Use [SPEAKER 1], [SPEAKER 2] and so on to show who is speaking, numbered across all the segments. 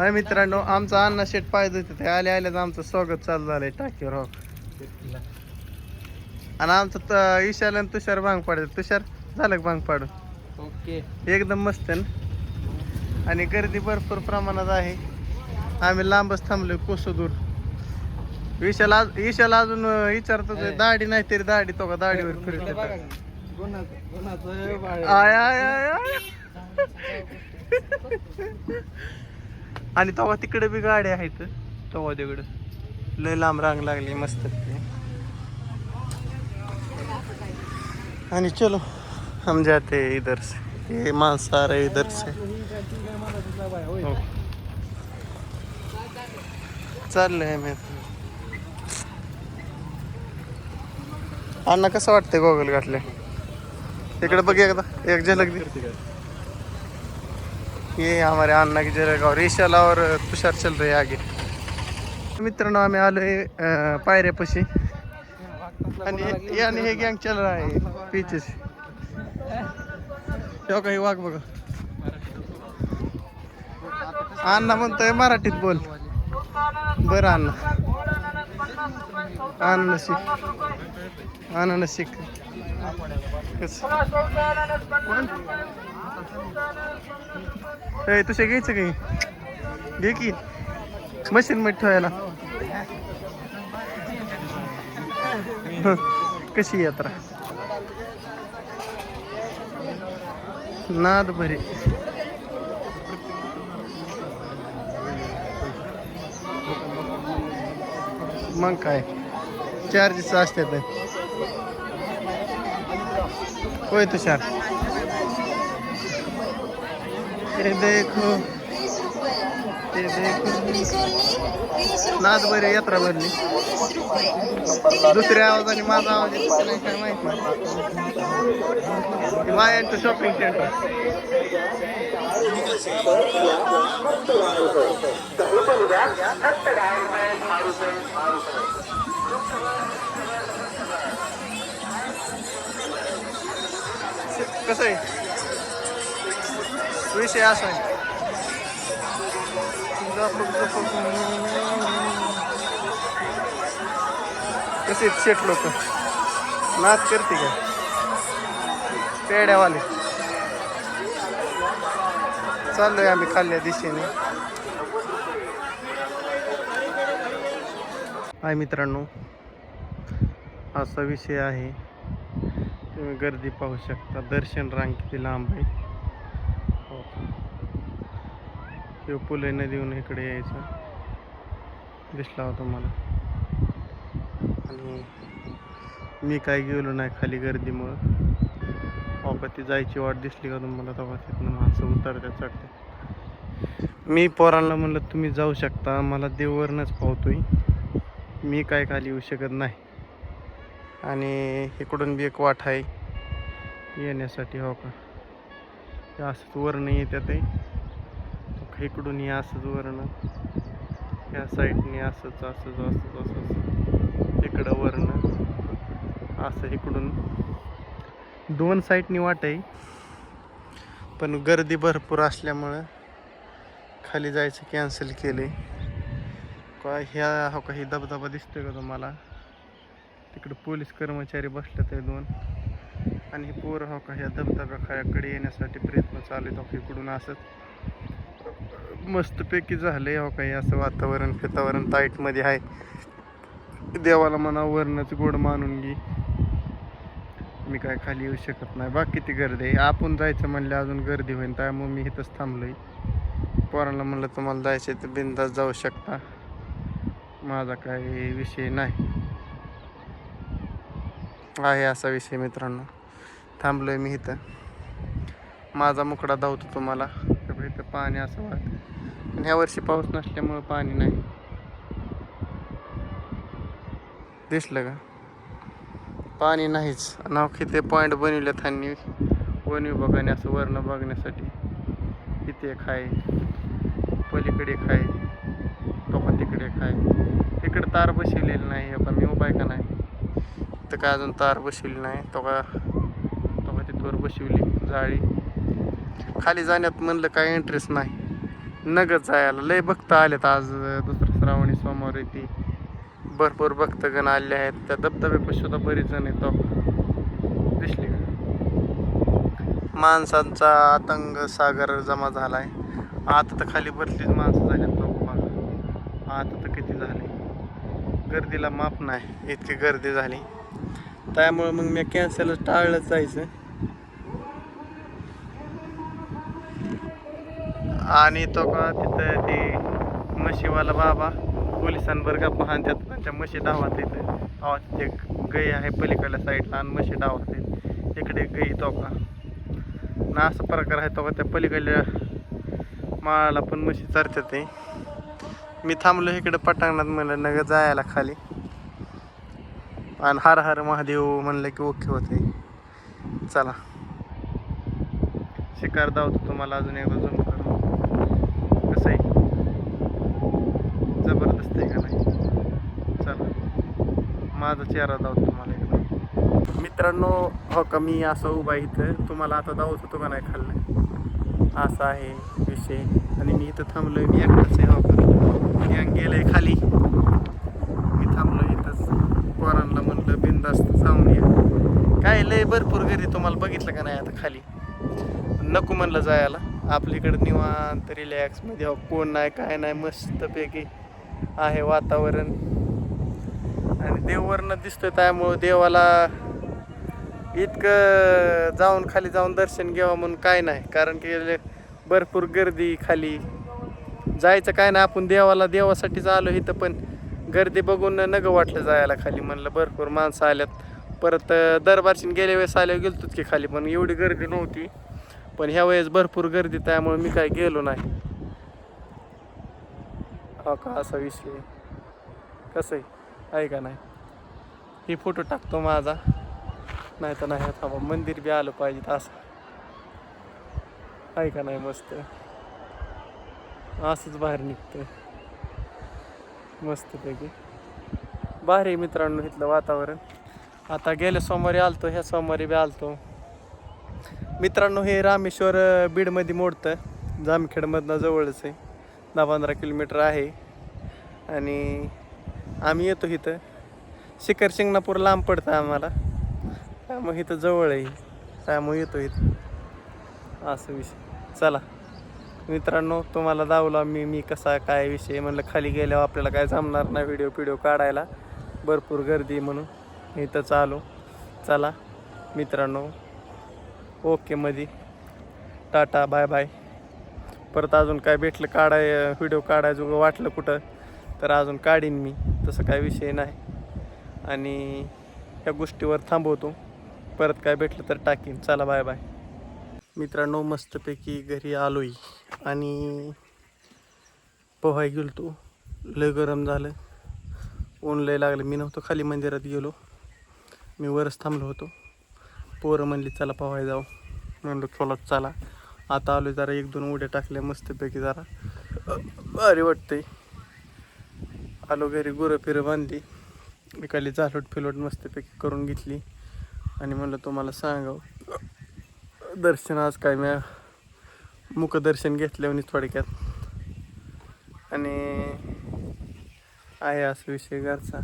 [SPEAKER 1] हाय मित्रांनो आमचा अण्णा शेट पाहिजे होते ते आले आल्याच आमचं स्वागत चालू झालंय. टाकीवर हो आणि आमचं त- ईशाला आणि तुषार भांग पाडत तुषार झालं का भांग पाडून?
[SPEAKER 2] ओके.
[SPEAKER 1] एकदम मस्त ना? आणि गर्दी भरपूर प्रमाणात आहे. आम्ही लांबच थांबलोय कोसो दूर. ईशाला ईशाला अजून अं, विचारतो ते दाढी नाही तरी दाढी तो का दाढीवर फिरत. I I I I. आणि तेव्हा तिकडे बी गाड्या आहेत. तेव्हा तिकडं. लय लांब रांग लागली मस्त आणि चलो हम जाते इधर से. ये मांस है इधर से. हो. चाललंय मी अण्णा कसं वाटतंय गोगल घातले इकडे बघ एकदा. एक झलक दिसते ये हमारे अन्ना की जगह और ईशाला और तुषार चल रहे आगे। मित्रांनो आम्ही आलोय आहे पायऱ्यापाशी आणि याने हे गँग चल रहा है पीछे से। तेव्हा काही वाघ बघा। अण्णा म्हणतोय मराठीत बोल। बरं अण्णा अण्णा शिक अण्णा शिक ए तसे घ्यायचं काही घे की. मशीन मध्ये ठेवायला. कशी यात्रा? नाद भरे. मग काय? चार्जेस असतात. होय तुषार. ये देखो. ये देखो. नाद बरे यात्रा भरली. दुसऱ्या आवाजाने माझा आवाज येतो नाही काय माहीत नाही. मायांचं शॉपिंग सेंटर कसं आहे? विषय असा आहे. कसे शेट लोक? नाच करते का? पेड्यावाले चाललोय आम्ही खाल्ल्या दिशेने. हाय मित्रांनो असा विषय आहे. तुम्ही गर्दी पाहू शकता. दर्शन रांग किती लांब आहे. हो. किंवा पुले नदीहून इकडे यायचं. दिसला होता मला आणि मी काय गेलो नाही खाली गर्दीमुळं. बाबा ती जायची वाट दिसली का तुम्हाला? तेव्हा तिथनं माणसं उतरत्या चढते मी पोरांना म्हणलं तुम्ही जाऊ शकता. मला देववरनच पावतोय मी काय खाली येऊ शकत नाही. आणि इकडून बी एक वाट आहे. येण्यासाठी हो का? असंच वर्ण येतात आहे इकडून हे असंच वर्ण. ह्या साईडने असंच असंच असंच असंच. इकडं वर्ण. असं इकडून. दोन साईडनी वाट आहे. पण गर्दी भरपूर असल्यामुळं खाली जायचं कॅन्सल केले का ह्या हो का ही धबधबा दिसतोय का तुम्हाला? तिकडे पोलीस कर्मचारी बसले ते दोन. आणि हे पोरं हो का ह्या धबधब्याकडे येण्यासाठी प्रयत्न चालू आहेत. हो इकडून असंच मस्तपैकी झालंय हो काही असं वातावरण फितावरण ताईटमध्ये आहे. देवाला म्हणा वरणच गोड मानून घे. मी काय खाली येऊ शकत नाही. बाकी किती गर्दी आहे. आपण जायचं म्हणलं अजून गर्दी होईल त्यामुळे मी इथंच थांबलोय. पोरांना म्हणलं तुम्हाला जायचं तर बिंदास जाऊ शकता. माझा काही विषय नाही. आहे असा विषय मित्रांनो? थांबलोय मी इथं. माझा मुकडा धावतो तुम्हाला. इथं पाणी असं वाटतं पण ह्या वर्षी पाऊस नसल्यामुळं पाणी नाही. दिसलं का? पाणी नाहीच. नवखे ते पॉईंट बनवले त्यांनी वन विभागाने असं वर्ण बघण्यासाठी. इथे खाय पलीकडे खाय आहे. तो पण तिकडे खाय इकडे तार बसवलेली नाही. पण मी उपाय का नाही? तिथं काय अजून तार बसवली नाही. तो का तो का तिथवर बसवली जाळी. खाली जाण्यात म्हणलं काय इंटरेस्ट नाही. नगच जायला. लय भक्त आलेत आज दुसरं श्रावणी सोमवार येते भरपूर भक्तगण आले आहेत. त्या धबधब्यापाशी सुद्धा बरीच जण येतो दिसली का? माणसांचा आतंग सागर जमा झाला आहे आता तर खाली भरलीच माणसं झाली तो आता तर किती झाली. गर्दीला माप नाही. इतकी गर्दी झाली. त्यामुळे मग मी कॅन्सल टाळलंच जायचं. आणि तो का तिथं ते म्हशीवाला बाबा पोलिसांवर गप्पा हाणतात त्यांच्या म्हशी डावात येतं. आवाज एक गई आहे पलीकडल्या साईडला आणि म्हशी डावात येत. इकडे गई तो का. ना असा प्रकार आहे तो का त्या पलीकडल्या माळाला पण म्हशी चरतात ते. मी थांबलो इकडे पटांगणात म्हणलं नगर जायला खाली. आणि हर हर महादेव म्हणलं की ओके होते. चला. शिकार धावतो तुम्हाला अजून एकदा जूम करून कसं आहे? जबरदस्त आहे का नाही? चला. माझा चेहरा दावतो तुम्हाला एकदा. मित्रांनो हो का मी असं उभा आहे इथं. तुम्हाला आता दावत होतो का नाही खाल्लं? असा आहे विषय. आणि मी इथं थांबलोय. मी एकटाच आहे हो का? गेलं गेलंय खाली. पोरांना म्हणलं बिंदास्त जाऊन या. काय लय भरपूर घरी तुम्हाला बघितलं का नाही आता खाली? नको म्हणलं जायला. आपल्याकडं निवांत रिलॅक्समध्ये हो कोण नाही काय नाही मस्तपैकी आहे वातावरण. आणि देववरनं दिसतोय त्यामुळं देवाला इतकं जाऊन खाली जाऊन दर्शन घ्यावं म्हणून काय नाही. कारण की भरपूर गर्दी खाली. जायचं काय नाही आपण देवाला देवासाठीच आलो इथं पण. गर्दी बघून नग वाटलं जायला खाली म्हणलं भरपूर माणसं आल्यात. परत दरबारशीन गेल्या वेळेस आल्यावर गेलतोच की खाली पण एवढी गर्दी नव्हती. पण ह्या वेळेस भरपूर गर्दी त्यामुळे मी काय गेलो नाही. हा का असा विषय कसं आहे? आहे का नाही? ही फोटो टाकतो माझा. नाही तर नाही थांबा मंदिर बी आलं पाहिजे असं. आहे का नाही मस्त? असंच बाहेर निघतं मस्तपैकी. भारी आहे मित्रांनो इथलं वातावरण. आता गेल्या सोमवारी आलतो ह्या सोमवारी बी आलतो. मित्रांनो हे रामेश्वर बीडमध्ये मोडतं. जामखेडमधनं जवळच आहे. दहा पंधरा किलोमीटर आहे. आणि आम्ही येतो इथं. शिखर शिंगणापूर लांब पडतं आम्हाला. त्यामुळे इथं जवळ आहे. त्यामुळे येतो इथं. असं विषय. चला. मित्रांनो तुम्हाला दावला मी मी कसा काय विषय म्हणलं खाली गेल्यावर आपल्याला काय जमणार नाही व्हिडिओ पिडिओ काढायला. भरपूर गर्दी आहे म्हणून इथं चालू. चला मित्रांनो. ओके मध्ये टाटा बाय बाय परत अजून काय भेटलं काढाय व्हिडिओ काढायचं वाटलं कुठं तर अजून काढीन मी. तसं काय विषय नाही. आणि ह्या गोष्टीवर थांबवतो. परत काय भेटलं तर टाकीन. चला बाय बाय मित्रांनो मस्तपैकी घरी आलोय. आणि पोहाय गेलो तो लय गरम झालं. ऊन लय लागलं. मी नव्हतो खाली मंदिरात गेलो. मी वरच थांबलो होतो. पोरं म्हणली चला पोहाय जाऊ. म्हणलो चला चला. आता आलो जरा एक दोन उड्या टाकल्या मस्तपैकी जरा. भारी वाटते आलो घरी गुरं फिरं बांधली. इकडली झालोट फिलोट मस्तपैकी करून घेतली. आणि म्हणलं तुम्हाला सांगावं. दर्शन आज काय मी मुखदर्शन घेतल्यावर थोडक्यात. आणि आहे असं विषय घरचा.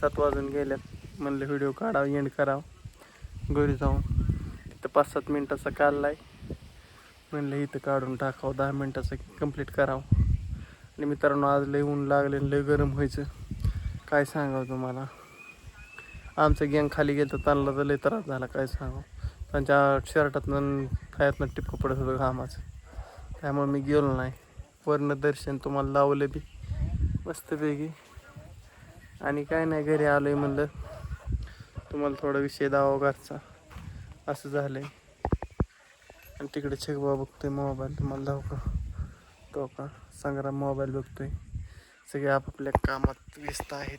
[SPEAKER 1] सात वाजून गेल्यात. म्हणलं व्हिडिओ काढावं एंड करावं. घरी जाऊन. तिथं पाच सात मिनटाचा काढलाय म्हणलं इथं काढून टाकावं दहा मिनटाचं कंप्लीट करावं. आणि मित्रांनो आज लय ऊन लागले लय गरम व्हायचं. काय सांगावं तुम्हाला? आमचं गँग खाली गेलं तर त्यांना तर लय त्रास झाला काय सांगावं? त्यांच्या शर्टातनं पायातनं टिपकं पडत होतं घामाचं. त्यामुळे मी गेलो नाही. वर्ण दर्शन तुम्हाला लावलं बी मस्तपैकी. आणि काय नाही घरी आलो आहे म्हणलं. तुम्हाला थोडा विषय दावा घरचा असं आहे आणि तिकडे छगबा बघतोय मोबाईल. तुम्हाला धावका तो का? संग्राम मोबाईल बघतोय. सगळे आपापल्या कामात व्यस्त आहेत.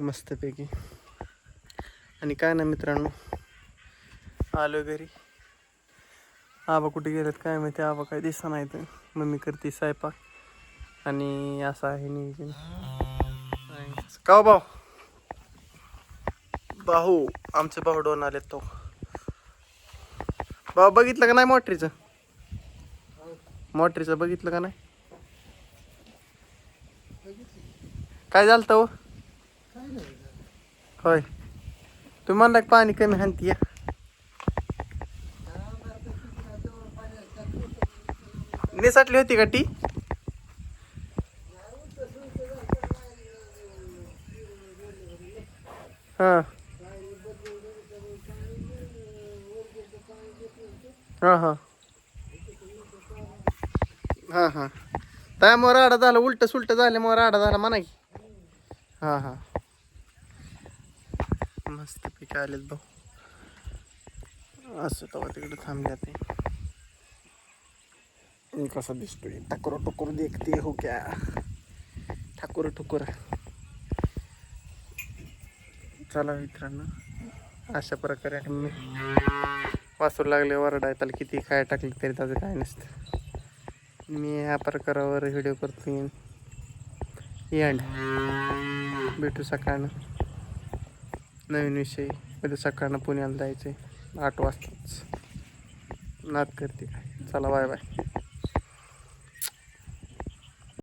[SPEAKER 1] मस्तपैकी. आणि काय ना मित्रांनो? आलो घरी. आबा कुठे गेलेत काय माहिती? आबा काय दिसा नाही तर मम्मी करते स्वयंपाक. आणि असं आहे नियोजन. का भाऊ? भाऊ आमचे भाऊ डोन आलेत तो. भाऊ बघितलं का नाही मोटरीचं? मोटरीचं बघितलं का नाही? काय झालं हो? होय. तुम्ही म्हणला पाणी कमी हाणती या. निसटली होती का टी? हां. हां हां. हां हां. त्यामुळे राडा झाला उलट सुलट झाल्यामुळे राडा झाला म्हणा की. हां हां. मस्त पिक आलेत भाऊ. असं तेव्हा तिकडे थांबल्या ते. मी कसा दिसतोय टाकुर टुकुर देखते हो क्या ठाकूर टुकुर चला मित्रांनो अशा प्रकारे मी वाचू लागले वरडाय त्याला किती काय टाकले तरी त्याचं काय नसतं मी ह्या प्रकारावर व्हिडिओ करतो एंड भेटू सकाळनं नवीन विषय उद्या सकाळनं पुण्याला जायचं आहे आठ वाजताच नात करते काय चला बाय बाय